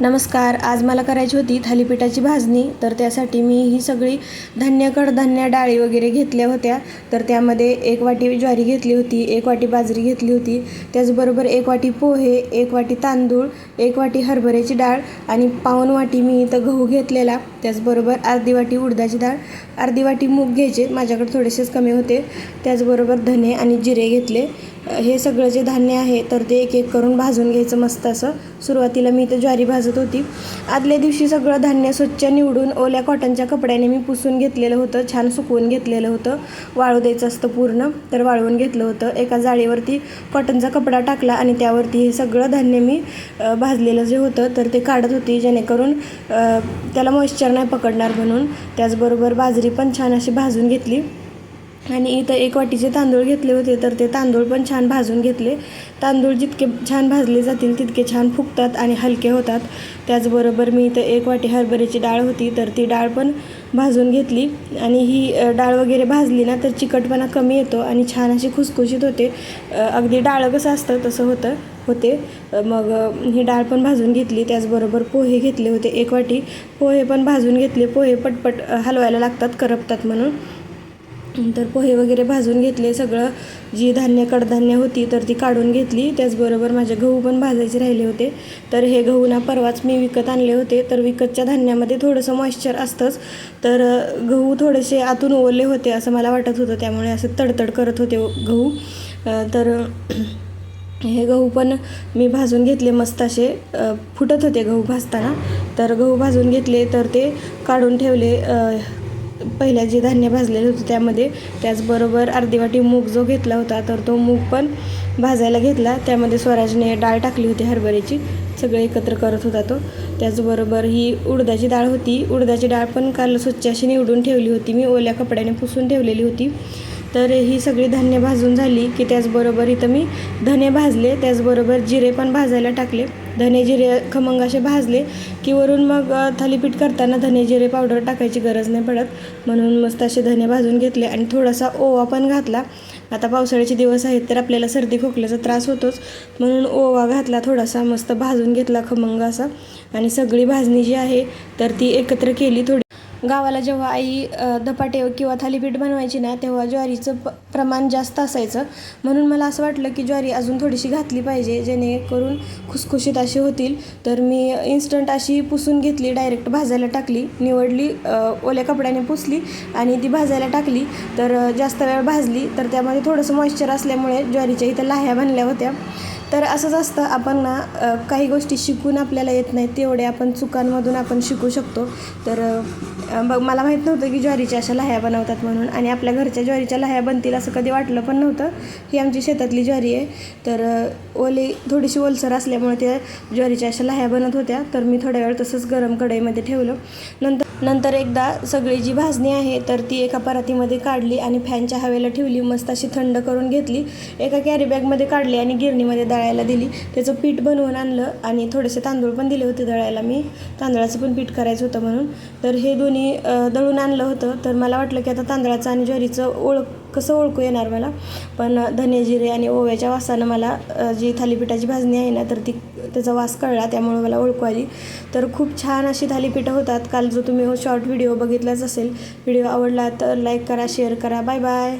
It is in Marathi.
नमस्कार आज मला करायची होती थालीपीठाची भाजणी तर त्यासाठी मी ही सगळी धान्य कडधान्य डाळी वगैरे घेतल्या होत्या. तर त्यामध्ये एक वाटी ज्वारी घेतली होती एक वाटी बाजरी घेतली होती. त्याचबरोबर एक वाटी पोहे एक वाटी तांदूळ एक वाटी हरभऱ्याची डाळ आणि पाऊण वाटी मी इथं गहू घेतलेला. त्याचबरोबर अर्धी वाटी उडदाची डाळ अर्धी वाटी मूग घ्यायचे माझ्याकडे थोडेसेच कमी होते. त्याचबरोबर धने आणि जिरे घेतले. हे सगळं जे धान्य आहे तर ते एक एक करून भाजून घ्यायचं मस्त असं. सुरुवातीला मी इथं ज्वारी भाजत होती. आदल्या दिवशी सगळं धान्य स्वच्छ निवडून ओल्या कॉटनच्या कपड्याने मी पुसून घेतलेलं होतं छान सुकवून घेतलेलं होतं. वाळू द्यायचं असतं पूर्ण तर वाळवून घेतलं होतं. एका जाळीवरती कॉटनचा कपडा टाकला आणि त्यावरती हे सगळं धान्य मी भाजलेलं जे होतं तर ते काढत होती. जेणेकरून त्याला मॉइश्चर नाही पकडणार म्हणून. त्याचबरोबर बाजरी पण छान अशी भाजून घेतली. आणि इथं एक वाटीचे तांदूळ घेतले होते तर ते तांदूळ पण छान भाजून घेतले. तांदूळ जितके छान भाजले जातील तितके छान फुगतात आणि हलके होतात. त्याचबरोबर मी इथं एक वाटी हरभऱ्याची डाळ होती तर ती डाळ पण भाजून घेतली. आणि ही डाळ वगैरे भाजली ना तर चिकटपणा कमी येतो आणि छान अशी खुसखुशीत होते. अगदी डाळ कसं असतं तसं होतं होते. मग ही डाळ पण भाजून घेतली. त्याचबरोबर पोहे घेतले होते एक वाटी. पोहे पण भाजून घेतले. पोहे पटपट हलवायला लागतात करपतात म्हणून. तर पोहे वगैरे भाजून घेतले सगळं जी धान्य कडधान्य होती तर ती काढून घेतली. त्याचबरोबर माझे गहू पण भाजायचे राहिले होते. तर हे गहू ना परवाच मी विकत आणले होते. तर विकतच्या धान्यामध्ये थोडंसं मॉइश्चर असतंच. तर गहू थोडेसे आतून ओवले होते असं मला वाटत होतं. त्यामुळे असं तडतड करत होते गहू. तर हे गहू पण मी भाजून घेतले मस्त असे. फुटत होते गहू भाजताना. तर गहू भाजून घेतले तर ते काढून ठेवले. पहिल्या जे धान्य भाजलेलं होतं त्यामध्ये त्याचबरोबर अर्धी वाटी मूग जो घेतला होता तर तो मूग पण भाजायला घेतला. त्यामध्ये स्वराजने डाळ टाकली होती हरभऱ्याची सगळे एकत्र करत होता तो. त्याचबरोबर ही उडदाची डाळ होती. उडदाची डाळ पण काल स्वच्छ अशी निवडून ठेवली होती. मी ओल्या कपड्याने पुसून ठेवलेली होती. तर ही सगळी धान्य भाजून झाली की त्याचबरोबर इथं मी धने भाजले त्याचबरोबर जिरे पण भाजायला टाकले. धने जिरे खमंग असे भाजले की वरून मग थालीपीठ करताना धने जिरे पावडर टाकायची गरज नाही पडत. म्हणून मस्त असे धने भाजून घेतले आणि थोडासा ओवा पण घातला. आता पावसाळ्याचे दिवस आहेत तर आपल्याला सर्दी खोकल्याचा त्रास होतोच. म्हणून ओवा घातला थोडासा मस्त भाजून घेतला खमंग असा. आणि सगळी भाजणी जी आहे तर ती एकत्र केली थोडी गावाला जेव्हा आई धपाटे किंवा थालीपीठ बनवायची ना तेव्हा ज्वारीचं प प्रमाण जास्त असायचं. म्हणून मला असं वाटलं की ज्वारी अजून थोडीशी घातली पाहिजे जेणेकरून खुसखुशीत अशी होतील. तर मी इन्स्टंट अशी पुसून घेतली डायरेक्ट भाजायला टाकली निवडली ओल्या कपड्याने पुसली आणि ती भाजायला टाकली. तर जास्त वेळ भाजली तर त्यामध्ये थोडंसं मॉइश्चर असल्यामुळे ज्वारीच्या इथं लाह्या बनल्या होत्या. तर असंच असतं आपण ना काही गोष्टी शिकून आपल्याला येत नाहीत तेवढे आपण चुकांमधून आपण शिकू शकतो. तर बघ मला माहीत नव्हतं की ज्वारीच्या अशा लाह्या बनवतात म्हणून आणि आपल्या घरच्या ज्वारीच्या लाह्या बनतील असं कधी वाटलं पण नव्हतं. ही आमची शेतातली ज्वारी आहे. तर ओली थोडीशी ओलसर असल्यामुळे त्या ज्वारीच्या अशा लाह्या बनत होत्या. तर मी थोड्या वेळ तसंच गरम कढईमध्ये ठेवलं. नंतर नंतर एकदा सगळी जी भाजणी आहे तर ती एका परातीमध्ये काढली आणि फॅनच्या हवेला ठेवली मस्त अशी थंड करून घेतली. एका कॅरी बॅगमध्ये काढली आणि गिरणीमध्ये दळायला दिली. त्याचं पीठ बनवून आणलं आणि थोडेसे तांदूळ पण दिले होते दळायला. मी तांदळाचं पण पीठ करायचं होतं म्हणून. तर हे दोन्ही दळून आणलं होतं. तर मला वाटलं की आता तांदळाचं आणि ज्वारीचं ओळख कसं ओळखू येणार मला? पण धने जिरे आणि ओव्याच्या वासानं मला जी थालीपीठाची भाजणी आहे ना तर ती त्याचा वास कळला त्यामुळे मला ओळखू आली. तर खूप छान अशी थालीपीठं होतात. काल जो तुम्ही हो शॉर्ट व्हिडिओ बघितलाच असेल व्हिडिओ आवडला तर लाईक करा शेअर करा. Bye bye